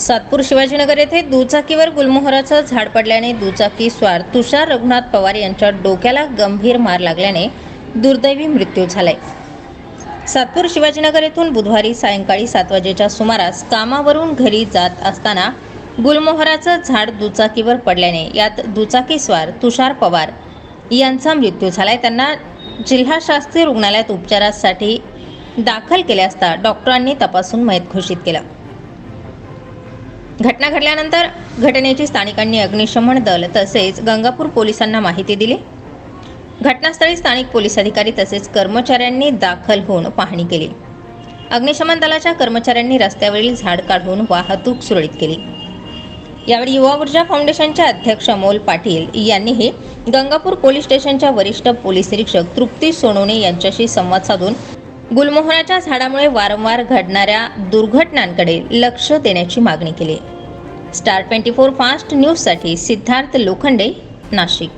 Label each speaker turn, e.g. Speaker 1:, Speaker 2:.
Speaker 1: सातपूर शिवाजीनगर येथे दुचाकीवर गुलमोहराचं झाड पडल्याने दुचाकी स्वार तुषार रघुनाथ पवार यांच्या डोक्याला गंभीर मार लागल्याने दुर्दैवी मृत्यू झालाय. सातपूर शिवाजीनगर येथून बुधवारी सायंकाळी सात वाजेच्या सुमारास कामावरून घरी जात असताना गुलमोहराचं झाड दुचाकीवर पडल्याने यात दुचाकीस्वार तुषार पवार यांचा मृत्यू झालाय. त्यांना जिल्हा शास्त्रीय रुग्णालयात उपचारासाठी दाखल केले असता डॉक्टरांनी तपासून मयत घोषित केलं. घटना घडल्यानंतर घटनेची स्थानिकांनी अग्निशमन दल तसेच गंगापूर पोलिसांना माहिती दिली. घटनास्थळी स्थानिक पोलीस अधिकारी तसेच कर्मचाऱ्यांनी दाखल होऊन पाहणी केली. अग्निशमन दलाच्या कर्मचाऱ्यांनी रस्त्यावरील झाड काढून वाहतूक सुरळीत केली. यावेळी युवा ऊर्जा फाउंडेशनचे अध्यक्ष अमोल पाटील यांनीही गंगापूर पोलीस स्टेशनच्या वरिष्ठ पोलीस निरीक्षक तृप्ती सोनवणे यांच्याशी संवाद साधून गुलमोहराच्या झाडामुळे वारंवार घडणाऱ्या दुर्घटनांकडे लक्ष देण्याची मागणी केली. स्टार ट्वेंटी फोर फास्ट न्यूजसाठी सिद्धार्थ लोखंडे नाशिक.